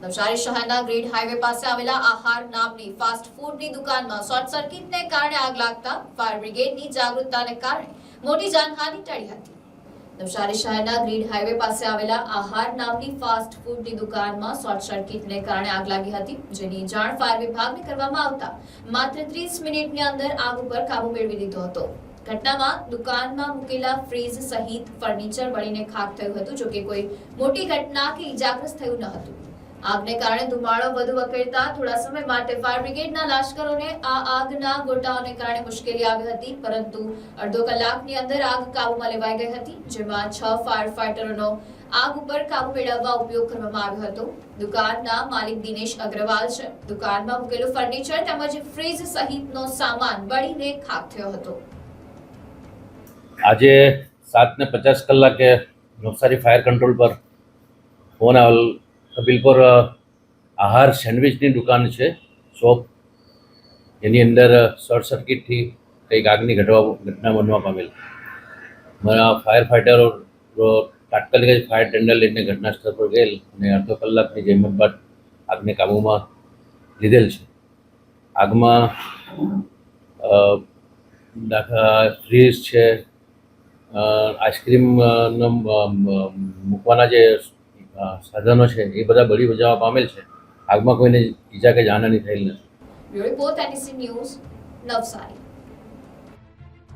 નવસારી શહેરના grid highway પાસે આવેલા આહાર નામની ફાસ્ટ ફૂડની દુકાનમાં શોર્ટ સર્કિટને કારણે આગ લાગતા ફાયર બ્રિગેડની જાગૃતતાને કારણે મોટી જાનહાની ટળી હતી. નવસારી શહેરના ગ્રીડ હાઈવે પાસે આવેલા આહાર નામની ફાસ્ટ ફૂડની દુકાનમાં શોર્ટ સર્કિટને કારણે આગ લાગી હતી, જેની જાણ ફાયર વિભાગને કરવામાં આવતા માત્ર 30 મિનિટની અંદર આગ ઉપર કાબુ મેળવી લીધો હતો. ઘટનામાં દુકાનમાં મૂકેલા ફ્રીજ સહિત ફર્નિચર બળીને ખાક થયું હતું, જોકે કોઈ મોટી ઘટના કે ઇજાગ્રસ્ત થયું ન હતું. આગને કારણે ધુમાડો વધુ વકરતા થોડા સમય માટે ફાયર બ્રિગેડના લાશ્કરોને આ આગના ગોટાઓને કારણે મુશ્કેલી આવી હતી, પરંતુ અડધો કલાકની અંદર આગ કાબૂમાં લેવાઈ ગઈ હતી, જેમાં છ ફાયર ફાઈટરોનો આગ ઉપર કાબુ મેળવવા ઉપયોગ કરવામાં આવ્યો હતો. દુકાનના માલિક દિનેશ અગ્રવાલ છે. દુકાનમાં મૂકેલું ફર્નિચર તેમજ ફ્રીજ સહિતનો સામાન બળીને ખાક થયો હતો. આજે સાત ને પચાસ કલાકે નવસારી ફાયર કંટ્રોલ પર ફોન આવેલ કબીલપુર અ, આહાર સેન્ડવિચની દુકાન છે શોપ. એની અંદર શોર્ટ સર્કિટથી કંઈક આગની ઘટવા ઘટના બનવા પામેલ. મારા ફાયર ફાઇટરો તાત્કાલિક જ ફાયર ટેન્ડર લઈને ઘટના સ્થળ પર ગયેલ અને અડધો કલાકની જહેમત બાદ આગને કાબૂમાં લીધેલ છે. આગમાં દાખલા ફ્રીજ છે આઈસ્ક્રીમ મૂકવાના જે સાધનો છે, એ બધા બળી બજાવવા પામેલ છે. આગમાં કોઈને ઈજા કે જાનહાની થયેલ નથી. Report NDC news Navsari